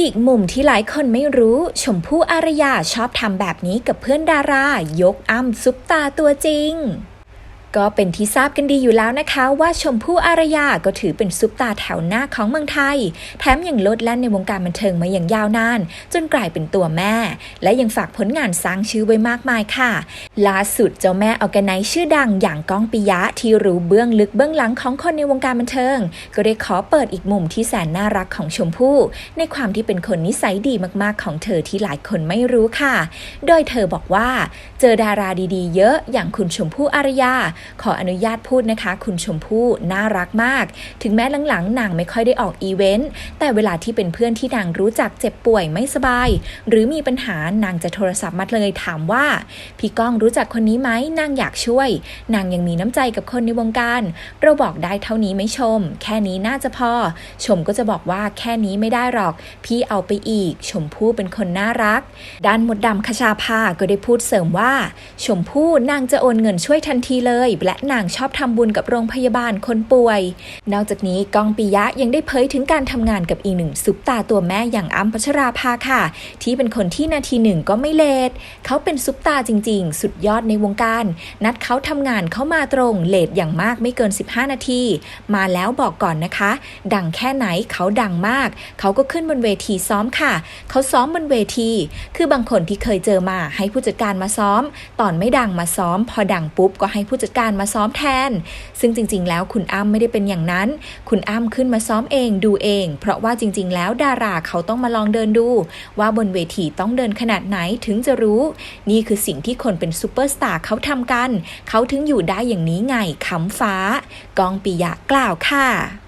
อีกมุมที่หลายคนไม่รู้ ชมพู่อารยาชอบทำแบบนี้กับเพื่อนดารายกอ้ำซุปตาตัวจริง ก็เป็นที่ทราบกันดีอยู่แล้วนะคะว่าชมพู่อารยาก็ถือเป็นซุปตาแถวหน้าของเมืองไทย แถมยังโลดแล่นในวงการบันเทิงมาอย่างยาวนาน จนกลายเป็นตัวแม่ และยังฝากผลงานสร้างชื่อไว้มากมายค่ะ ล่าสุดเจ้าแม่ออแกไนชื่อดังอย่างก้องปิยะที่รู้เบื้องลึกเบื้องหลังของคนในวงการบันเทิง ก็ได้ขอเปิดอีกมุมที่แสนน่ารักของชมพู่ ในความที่เป็นคนนิสัยดีมากๆของเธอที่หลายคนไม่รู้ค่ะ โดยเธอบอกว่า เจอดาราดีๆ เยอะอย่างคุณชมพู่อารยาขออนุญาตพูดนะคะ คุณชมพู่น่ารักมาก ถึงแม้หลังๆนางไม่ค่อยได้ออกอีเวนต์แต่เวลาที่เป็นเพื่อนที่นางรู้จักเจ็บป่วยไม่สบาย หรือมีปัญหานางจะโทรศัพท์มาเลยถามว่า พี่ก้องรู้จักคนนี้ไหมนางอยากช่วย นางยังมีน้ำใจกับคนในวงการ เราบอกได้เท่านี้ไม่ชม แค่นี้น่าจะพอ ชมก็จะบอกว่าแค่นี้ไม่ได้หรอก พี่เอาไปอีก ชมพู่เป็นคนน่ารัก ด้านมดดำคชาภาก็ได้พูดเสริมว่า ชมพู่นางจะโอนเงินช่วยทันทีเลยและนางชอบทำบุญกับโรงพยาบาลคนป่วย นอกจากนี้กองปิยะยังได้เผยถึงการทำงานกับอีกหนึ่งซุปตาตัวแม่อย่างอ้ำพัชราภาค่ะ ที่เป็นคนที่นาทีหนึ่งก็ไม่เลทเขาเป็นซุปตาจริง ๆ สุดยอดในวงการ นัดเขาทำงานเขามาตรงเลทอย่างมากไม่เกิน 15 นาที มาแล้วบอกก่อนนะคะ ดังแค่ไหนเขาดังมาก เขาก็ขึ้นบนเวทีซ้อมค่ะ เขาซ้อมบนเวที คือบางคนที่เคยเจอมาให้ผู้จัดการมาซ้อม ตอนไม่ดังมาซ้อม พอดังปุ๊บก็ให้ผู้จัดการมาซ้อมแทน ซึ่งจริง ๆ แล้วคุณอ้ำไม่ได้เป็นอย่างนั้น คุณอ้ำขึ้นมาซ้อมเองดูเอง เพราะว่าจริง ๆ แล้วดาราเขาต้องมาลองเดินดู ว่าบนเวทีต้องเดินขนาดไหนถึงจะรู้ นี่คือสิ่งที่คนเป็นซูเปอร์สตาร์เขาทำกัน เขาถึงอยู่ได้อย่างนี้ไงคำฟ้ากองปิยะกล่าวค่ะ